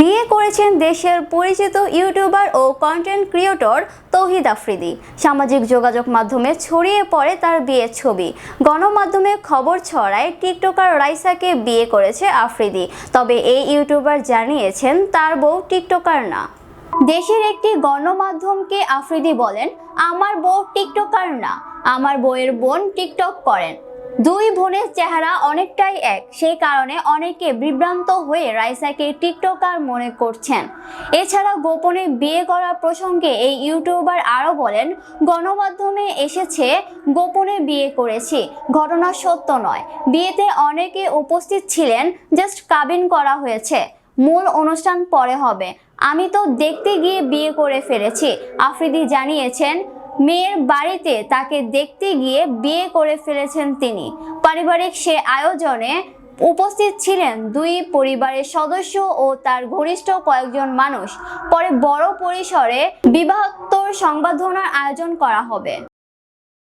বিয়ে করেছেন দেশের পরিচিত ইউটিউবার ও কন্টেন্ট ক্রিয়েটর তৌহিদ আফ্রিদি। সামাজিক যোগাযোগ মাধ্যমে ছড়িয়ে পড়ে তার বিয়ের ছবি। গণমাধ্যমে খবর ছড়ায় টিকটকার রাইসাকে বিয়ে করেছে আফ্রিদি। তবে এই ইউটিউবার জানিয়েছেন তার বউ টিকটকার না। দেশের একটি গণমাধ্যমকে আফ্রিদি বলেন, আমার বউ টিকটকার না। আমার বউয়ের বোন টিকটক করেন। দুই বোনের চেহারা অনেকটাই এক, সেই কারণে অনেকে বিভ্রান্ত হয়ে রাইসাকে টিকটকার মনে করছেন। এছাড়া গোপনে বিয়ে করার প্রসঙ্গে এই ইউটিউবার আরও বলেন, গণমাধ্যমে এসেছে, গোপনে বিয়ে করেছি, ঘটনা সত্য নয়। বিয়েতে অনেকে উপস্থিত ছিলেন, জাস্ট কাবিন করা হয়েছে, মূল অনুষ্ঠান পরে হবে। আমি তো দেখতে গিয়ে বিয়ে করে ফেলেছি। আফ্রিদি জানিয়েছেন মেয়ের বাড়িতে তাকে দেখতে গিয়ে বিয়ে করে ফেলেছেন তিনি। পারিবারিক সে আয়োজনে উপস্থিত ছিলেন দুই পরিবারের সদস্য ও তার ঘনিষ্ঠ কয়েকজন মানুষ। পরে বড় পরিসরে বিবাহোত্তর সংবর্ধনার আয়োজন করা হবে।